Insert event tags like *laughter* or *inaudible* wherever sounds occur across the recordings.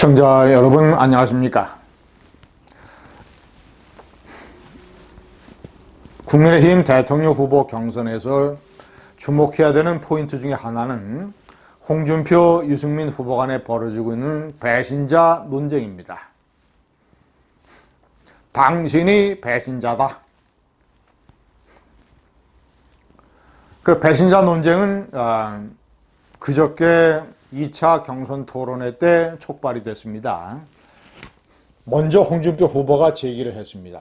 시청자 여러분 안녕하십니까? 국민의힘 대통령 후보 경선에서 주목해야 되는 포인트 중에 하나는 홍준표, 유승민 후보 간에 벌어지고 있는 배신자 논쟁입니다. 당신이 배신자다. 그 배신자 논쟁은 아, 그저께 2차 경선 토론회 때 촉발이 됐습니다. 먼저 홍준표 후보가 제기를 했습니다.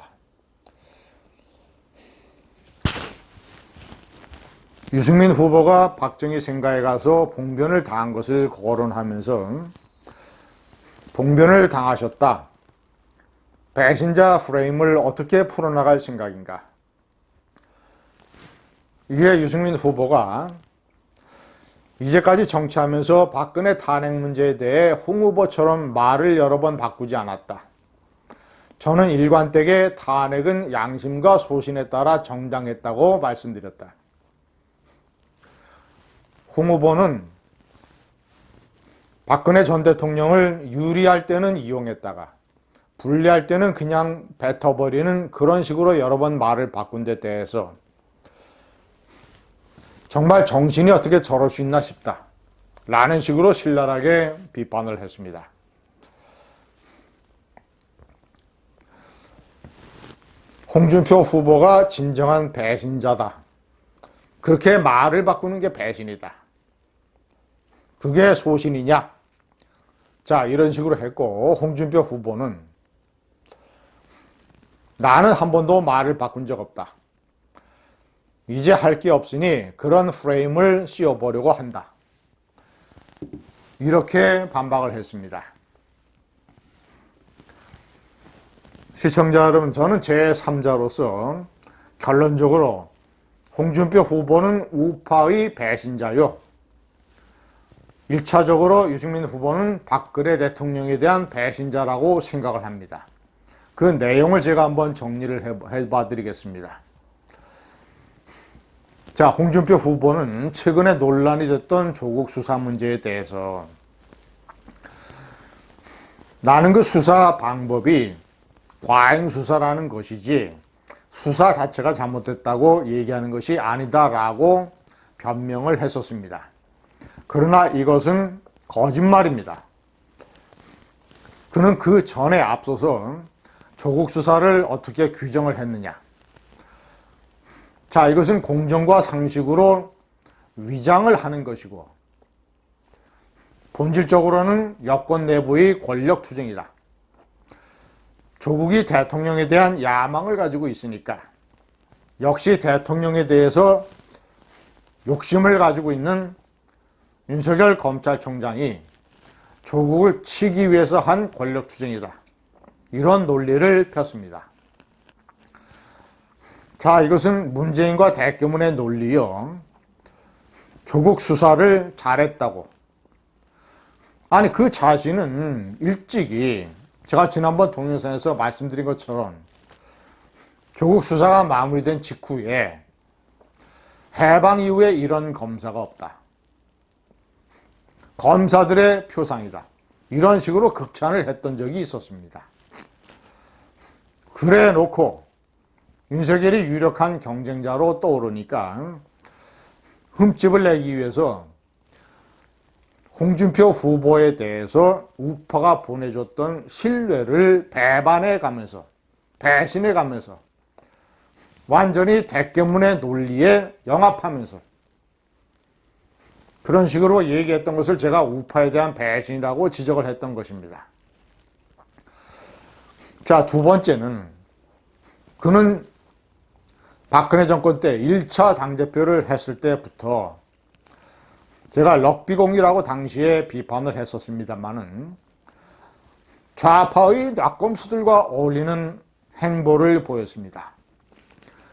유승민 후보가 박정희 생가에 가서 봉변을 당한 것을 거론하면서 봉변을 당하셨다. 배신자 프레임을 어떻게 풀어나갈 생각인가? 이에 유승민 후보가 이제까지 정치하면서 박근혜 탄핵 문제에 대해 홍 후보처럼 말을 여러 번 바꾸지 않았다. 저는 일관되게 탄핵은 양심과 소신에 따라 정당했다고 말씀드렸다. 홍 후보는 박근혜 전 대통령을 유리할 때는 이용했다가 불리할 때는 그냥 뱉어버리는 그런 식으로 여러 번 말을 바꾼 데 대해서 정말 정신이 어떻게 저럴 수 있나 싶다. 라는 식으로 신랄하게 비판을 했습니다. 홍준표 후보가 진정한 배신자다. 그렇게 말을 바꾸는 게 배신이다. 그게 소신이냐? 자, 이런 식으로 했고, 홍준표 후보는 나는 한 번도 말을 바꾼 적 없다. 이제 할 게 없으니 그런 프레임을 씌워보려고 한다. 이렇게 반박을 했습니다. 시청자 여러분, 저는 제3자로서 결론적으로 홍준표 후보는 우파의 배신자요. 1차적으로 유승민 후보는 박근혜 대통령에 대한 배신자라고 생각을 합니다. 그 내용을 제가 한번 정리를 해봐 드리겠습니다. 자, 홍준표 후보는 최근에 논란이 됐던 조국 수사 문제에 대해서 나는 그 수사 방법이 과잉 수사라는 것이지 수사 자체가 잘못됐다고 얘기하는 것이 아니다라고 변명을 했었습니다. 그러나 이것은 거짓말입니다. 그는 그 전에 앞서서 조국 수사를 어떻게 규정을 했느냐. 자, 이것은 공정과 상식으로 위장을 하는 것이고, 본질적으로는 여권 내부의 권력 투쟁이다. 조국이 대통령에 대한 야망을 가지고 있으니까, 역시 대통령에 대해서 욕심을 가지고 있는 윤석열 검찰총장이 조국을 치기 위해서 한 권력 투쟁이다. 이런 논리를 폈습니다. 자, 이것은 문재인과 대규문의 논리요. 조국 수사를 잘했다고. 아니, 그 자신은 일찍이 제가 지난번 동영상에서 말씀드린 것처럼 조국 수사가 마무리된 직후에 해방 이후에 이런 검사가 없다. 검사들의 표상이다. 이런 식으로 극찬을 했던 적이 있었습니다. 그래 놓고 윤석열이 유력한 경쟁자로 떠오르니까 흠집을 내기 위해서 홍준표 후보에 대해서 우파가 보내줬던 신뢰를 배반해 가면서 배신해 가면서 완전히 대깨문의 논리에 영합하면서 그런 식으로 얘기했던 것을 제가 우파에 대한 배신이라고 지적을 했던 것입니다. 자, 두 번째는 그는 박근혜 정권 때 1차 당대표를 했을 때부터 제가 럭비공이라고 당시에 비판을 했었습니다만은 좌파의 낙검수들과 어울리는 행보를 보였습니다.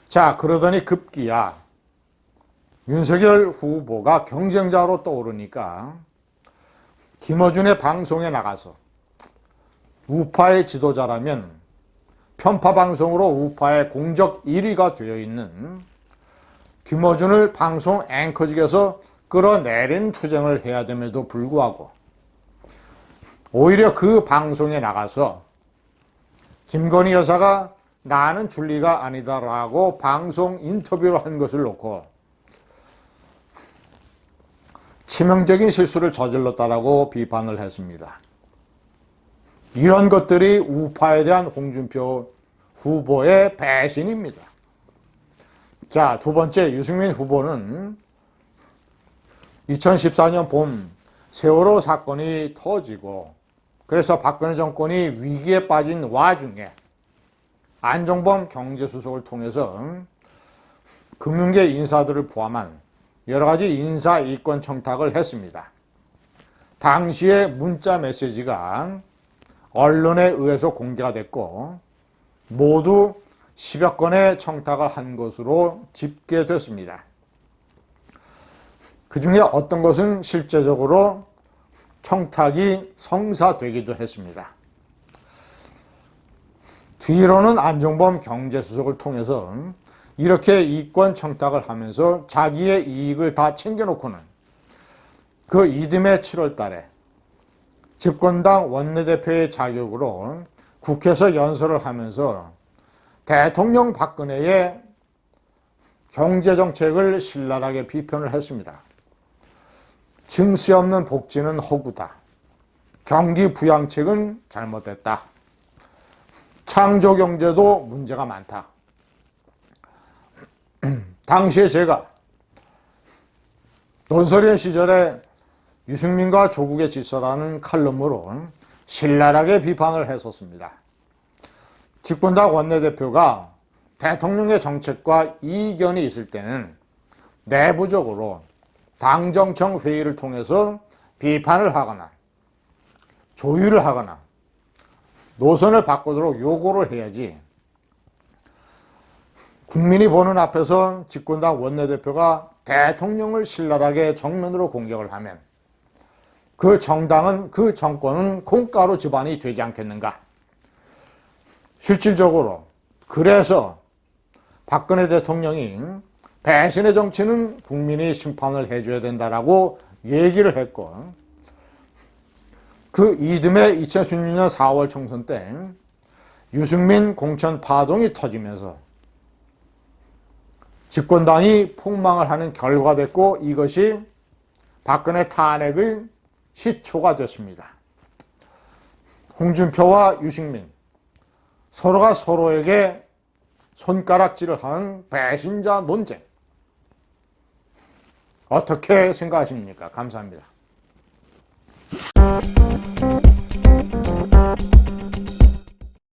자, 그러더니 급기야 윤석열 후보가 경쟁자로 떠오르니까 김어준의 방송에 나가서 우파의 지도자라면 편파 방송으로 우파의 공적 1위가 되어 있는 김어준을 방송 앵커직에서 끌어내린 투쟁을 해야 됨에도 불구하고 오히려 그 방송에 나가서 김건희 여사가 나는 줄리가 아니다라고 방송 인터뷰를 한 것을 놓고 치명적인 실수를 저질렀다라고 비판을 했습니다. 이런 것들이 우파에 대한 홍준표 후보의 배신입니다. 자, 두 번째 유승민 후보는 2014년 봄 세월호 사건이 터지고 그래서 박근혜 정권이 위기에 빠진 와중에 안종범 경제수석을 통해서 금융계 인사들을 포함한 여러 가지 인사 이권 청탁을 했습니다. 당시의 문자 메시지가 언론에 의해서 공개가 됐고 모두 10여 건의 청탁을 한 것으로 집계됐습니다. 그 중에 어떤 것은 실제적으로 청탁이 성사되기도 했습니다. 뒤로는 안종범 경제수석을 통해서 이렇게 이권 청탁을 하면서 자기의 이익을 다 챙겨놓고는 그 이듬해 7월 달에 집권당 원내대표의 자격으로 국회에서 연설을 하면서 대통령 박근혜의 경제정책을 신랄하게 비판을 했습니다. 증시 없는 복지는 허구다. 경기 부양책은 잘못됐다. 창조 경제도 문제가 많다. *clears throat* 당시에 제가 논설위원 시절에 유승민과 조국의 질서라는 칼럼으로 신랄하게 비판을 했었습니다. 집권당 원내대표가 대통령의 정책과 이견이 있을 때는 내부적으로 당정청 회의를 통해서 비판을 하거나 조율을 하거나 노선을 바꾸도록 요구를 해야지 국민이 보는 앞에서 집권당 원내대표가 대통령을 신랄하게 정면으로 공격을 하면 그 정당은 그 정권은 콩가루 집안이 되지 않겠는가? 실질적으로 그래서 박근혜 대통령이 배신의 정치는 국민이 심판을 해줘야 된다라고 얘기를 했고 그 이듬해 2016년 4월 총선 때 유승민 공천 파동이 터지면서 집권당이 폭망을 하는 결과가 됐고 이것이 박근혜 탄핵의 시초가 됐습니다. 홍준표와 유승민 서로가 서로에게 손가락질을 한 배신자 논쟁 어떻게 생각하십니까? 감사합니다.